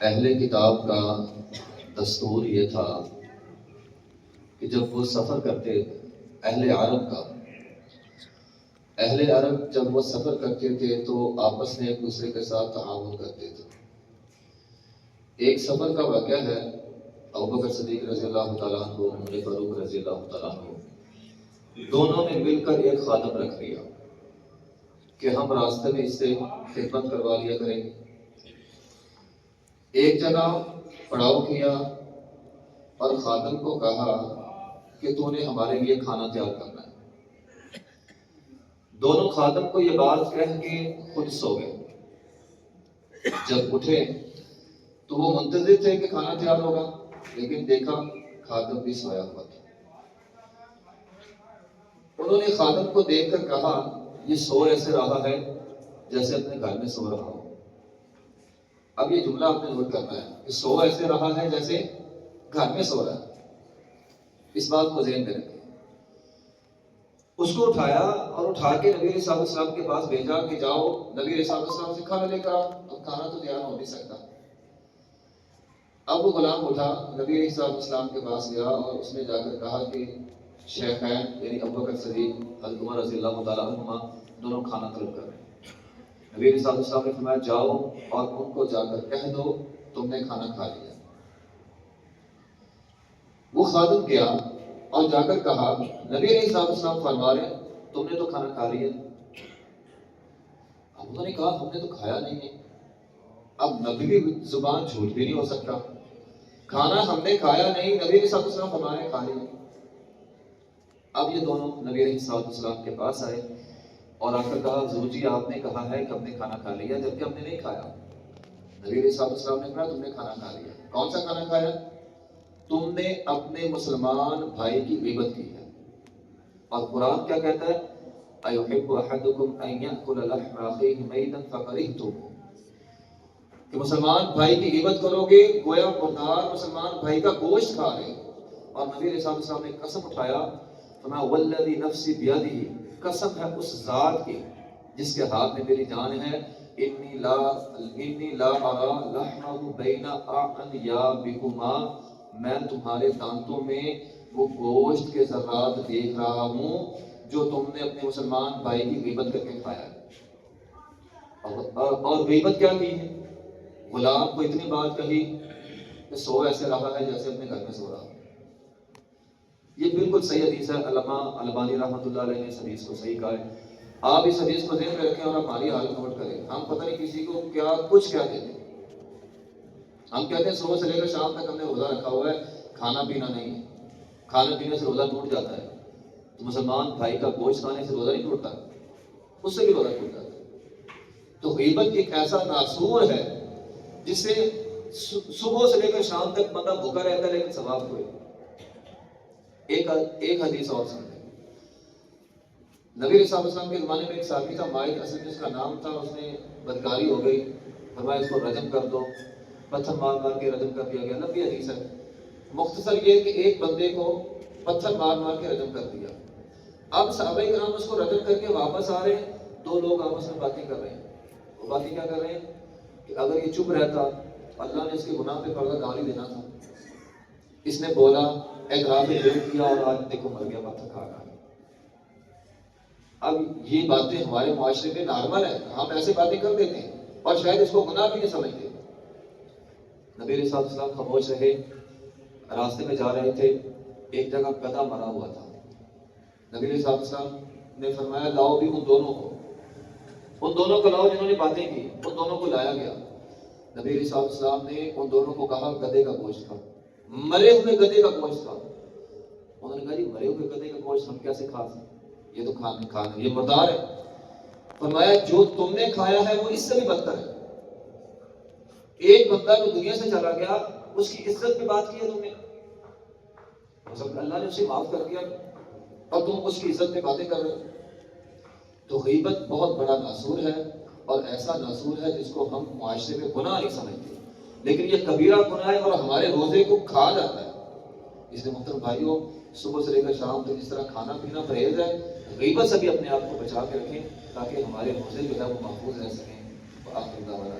اہل کتاب کا دستور یہ تھا کہ جب وہ سفر کرتے اہل عرب کا، اہل عرب جب وہ سفر کرتے تھے تو آپس میں ایک دوسرے کے ساتھ تعاون کرتے تھے۔ ایک سفر کا واقعہ ہے ابوبکر صدیق رضی اللہ تعالیٰ عنہ، عمر فاروق رضی اللہ تعالیٰ عنہ، دونوں نے مل کر ایک خادم رکھ لیا کہ ہم راستے میں اس سے خدمت کروا لیا کریں۔ گے ایک جگہ پڑاؤ کیا اور خادم کو کہا کہ تو نے ہمارے لیے کھانا تیار کرنا ہے۔ دونوں خادم کو یہ بات کہہ کے خود سو گئے۔ جب اٹھے تو وہ منتظر تھے کہ کھانا تیار ہوگا، لیکن دیکھا خادم بھی سویا ہوا تھا۔ انہوں نے خادم کو دیکھ کر کہا، یہ سو ایسے رہا ہے جیسے اپنے گھر میں سو رہا ہو۔ اب یہ جملہ آپ نے نوٹ کرنا ہے کہ سو ایسے رہا ہے جیسے گھر میں سو رہا ہے۔ اس بات کو ذہن میں رکھیں۔ اس کو اٹھایا اور اٹھا کے نبی علیہ صاحب السلام کے پاس بھیجا کہ جاؤ، نبی علیہ صاحب السلام سے کھانا لے کر آؤ۔ اب کھانا تو تیار ہو نہیں سکتا۔ اب وہ غلام اٹھا، نبی علیہ صاحب السلام کے پاس گیا اور اس نے جا کر کہا کہ شیخین یعنی ابو بکر صدیق، حضرت عمر رضی اللہ تعالیٰ عنہما، دونوں کھانا طلب کر رہے ہیں۔ نبی علیہ السلام نے فرمایا، جاؤ اور ان کو جا کر کہہ دو، تم نے کھانا کھا لیا۔ وہ خادم گیا اور جا کر کہا، نبی علیہ صاحب السلام فرما رہے تم نے تو کھانا کھا لیا۔ اب انہوں نے کہا، ہم نے تو کھایا نہیں ہے۔ اب نبی کی زبان جھوٹ بھی نہیں ہو سکتا۔ کھانا ہم نے کھایا نہیں، نبی علیہ صاحب السلام فرما کھا لیا۔ اب یہ دونوں نبی علیہ صاحب السلام کے پاس آئے۔ اور آ کر کہا حضور جی آپ نے کہا ہے کہ ہم نے کھانا کھا لیا جبکہ ہم نے نہیں کھایا۔ نبی علیہ صاحب السلام نے کہا تم نے کھانا کھا لیا۔ کون سا کھانا کھایا؟ تم نے اپنے مسلمان بھائی کی غیبت کی ہے۔ اور قرآن کیا کہتا ہے؟ ایحب احدکم ان یاکل لحم اخیہ میتا فکرہتم۔ کہ مسلمان بھائی کی غیبت کرو گے، گویا مردار مسلمان بھائی کا گوشت کھا رہے اور نبی علیہ السلام نے قسم اٹھایا فرمایا والذی نفسی بیدی قسم ہے اس ذات کی جس کے ہاتھ میں میری جان ہے۔ انی لا انی لا ارا لحمہ بین اعن میں تمہارے دانتوں میں وہ گوشت کے ذرات دیکھ رہا ہوں جو تم نے اپنے مسلمان بھائی کی غیبت کر کے کھایا اور, اور غیبت کیا کی ہے؟ غلام کو اتنی بات کہی کہ سو ایسے رہا ہے جیسے اپنے گھر میں سو رہا یہ بالکل صحیح حدیث ہے، علامہ البانی رحمۃ اللہ علیہ نے اس حدیث کو صحیح کہا ہے۔ آپ اس حدیث کو ذہن میں رکھیں اور ہماری حالت نوٹ کریں۔ ہم پتہ نہیں کسی کو کیا، کچھ کیا دیتے ہم کہتے ہیں صبح سے لے کر شام تک ہم نے روزہ رکھا ہوا ہے، کھانا پینا نہیں۔ ہے کھانے پینے سے روزہ ٹوٹ جاتا ہے۔ تو مسلمان بھائی کا گوشت کھانے سے روزہ نہیں ٹوٹتا۔ اس سے بھی روزہ ٹوٹ جاتا ہے۔ تو غیبت ایک ایسا ناسور ہے جس سے صبح سے لے کر شام تک بندہ بھوکا رہتا ہے لیکن ثواب ہوئے ایک ایک حدیث اور سن لیں۔ نبی علیہ السلام کے زمانے میں ایک صحابی تھا مائد اصل میں اس کا نام تھا، اس نے بدکاری ہو گئی۔ فرمایا اس کو رجم کر دو۔ پتھر مار مار کے رجم کر دیا گیا۔ نبی حدیث ہے۔ مختصر یہ کہ ایک بندے کو پتھر مار مار کے رجم کر دیا۔ اب صحابہ کرام اس کو رجم کر کے واپس آ رہے ہیں۔ دو لوگ آپس میں باتیں کر رہے ہیں۔ وہ باتیں کیا کر رہے ہیں؟ کہ اگر یہ چپ رہتا، اللہ نے اس کے گناہ پہ پردہ گالی دینا تھا۔ اس نے بولا اعتراف جرم کیا اور آج دیکھو مر گیا پتھر کھا کھا اب یہ باتیں ہمارے معاشرے میں نارمل ہے ہم ایسے باتیں کر دیتے ہیں اور شاید اس کو گناہ بھی نہیں سمجھتے۔ نبی علیہ السلام خاموش رہے، راستے میں جا رہے تھے، ایک جگہ گدا مرا ہوا تھا۔ نبی علیہ السلام نے فرمایا، لاؤ بھی ان دونوں کو۔ ان دونوں کو لاؤ جنہوں نے باتیں کی، ان دونوں کو لایا گیا۔ نبی علیہ السلام نے ان دونوں کو کہا گدے کا گوشت تھا مرے ہوئے گدے کا گوشت تھا انہوں نے کہا جی مرے ہوئے گدے کا گوشت ہم کیسے کھا سکتے یہ تو کھانے کھانا یہ مردار ہے فرمایا، جو تم نے کھایا ہے وہ اس سے بھی بدتر ہے۔ ایک بندہ جو دنیا سے چلا گیا، اس کی عزت پہ بات کی ہے تم نے۔ اللہ نے اسے معاف کر دیا۔ اور تم اس کی عزت پہ باتیں کر رہے ہو۔ تو غیبت بہت بڑا ناسور ہے اور ایسا ناسور ہے جس کو ہم معاشرے میں گناہ نہیں سمجھتے۔ لیکن یہ کبیرہ گناہ ہے اور ہمارے روزے کو کھا جاتا ہے۔ اس لیے محترم بھائیوں، صبح سے لے کر شام تک جس طرح کھانا پینا پرہیز ہے۔ غیبت سے بھی اپنے آپ کو بچا کے رکھیں تاکہ ہمارے روزے جو ہے وہ محفوظ رہ سکیں۔ آخر دعوانا